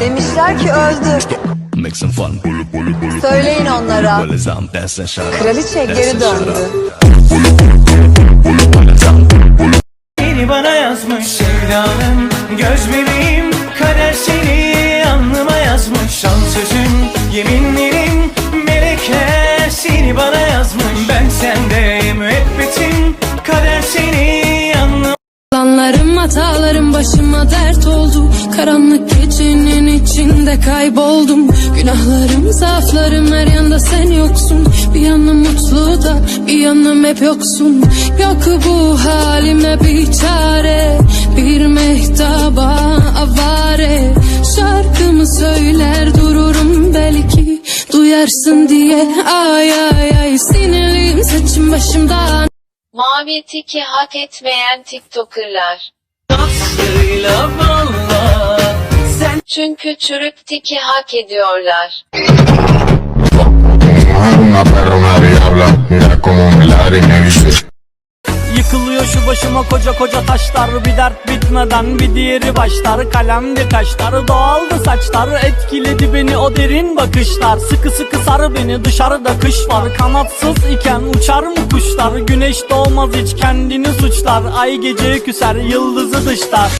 Demişler ki öldü. Söyleyin onlara. Kraliçe geri döndü. Beni bana yazmış sevdalım Göz bebeğim kader seni alnıma yazmış Şan sözün yeminlerin melekler seni bana yazmış Ben sende müebbetim kader seni başıma dert oldu Karanlık gecenin içinde kayboldum. Günahlarım zaaflarım her yanda sen yoksun. Bir yanım mutlu da bir yanım hep yoksun. Yok bu halime bir çare Bir mehtaba avare. Şarkımı söyler dururum belki Duyarsın diye. Ay ay ay Sinirliyim saçım başımdan Mavi tiki hak etmeyen TikToker'lar. Sen Çünkü çürük tiki hak ediyorlar. Yıkılıyor şu başıma koca koca taşlar Bir dert bitmeden bir diğeri başlar. Kalemdi kaşlar doğaldı saçlar Etkiledi beni o derin bakışlar. Sıkı sıkı sar beni dışarıda kış var. Kanatsız iken uçar mı kuşlar? Güneş doğmaz hiç kendini suçlar. Ay gece küser yıldızı dışlar